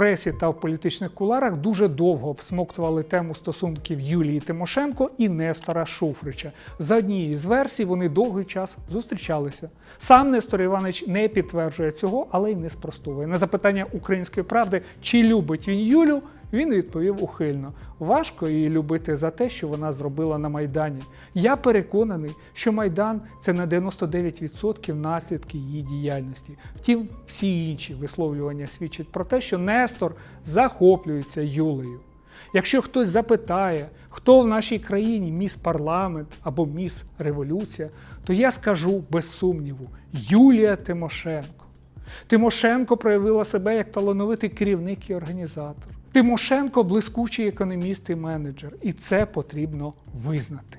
пресі та в політичних куларах дуже довго обсмоктували тему стосунків Юлії Тимошенко і Нестора Шуфрича. За однією з версій вони довгий час зустрічалися. Сам Нестор Іванович не підтверджує цього, але й не спростовує. На запитання української правди, чи любить він Юлю, він відповів ухильно: важко її любити за те, що вона зробила на Майдані. Я переконаний, що Майдан це на 99% наслідки її діяльності. Втім, всі інші висловлювання свідчать про те, що Нестор захоплюється Юлею. Якщо хтось запитає, хто в нашій країні міс парламент або міс революція, то я скажу без сумніву: Юлія Тимошенко. Тимошенко проявила себе як талановитий керівник і організатор. Тимошенко блискучий економіст і менеджер, і це потрібно визнати.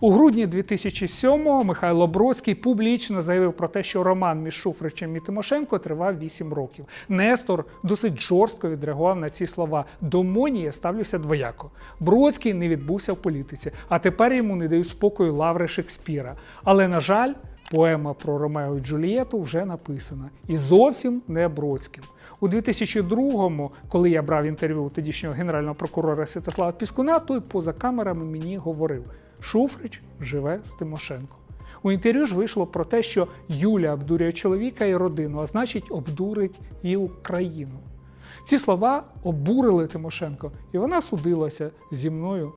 У грудні 2007-го Михайло Бродський публічно заявив про те, що роман між Шуфричем і Тимошенко тривав 8 років. Нестор досить жорстко відреагував на ці слова. До Монії ставлюся двояко. Бродський не відбувся в політиці, а тепер йому не дають спокою лаври Шекспіра. Але, на жаль, Поема про Ромео і Джульєту вже написана і зовсім не Бродським. У 2002-му, коли я брав інтерв'ю у тодішнього генерального прокурора Святослава Піскуна, той поза камерами мені говорив: Шуфрич живе з Тимошенко. У інтерв'ю ж вийшло про те, що Юля обдурює чоловіка і родину, а значить, обдурить і Україну. Ці слова обурили Тимошенко, і вона судилася зі мною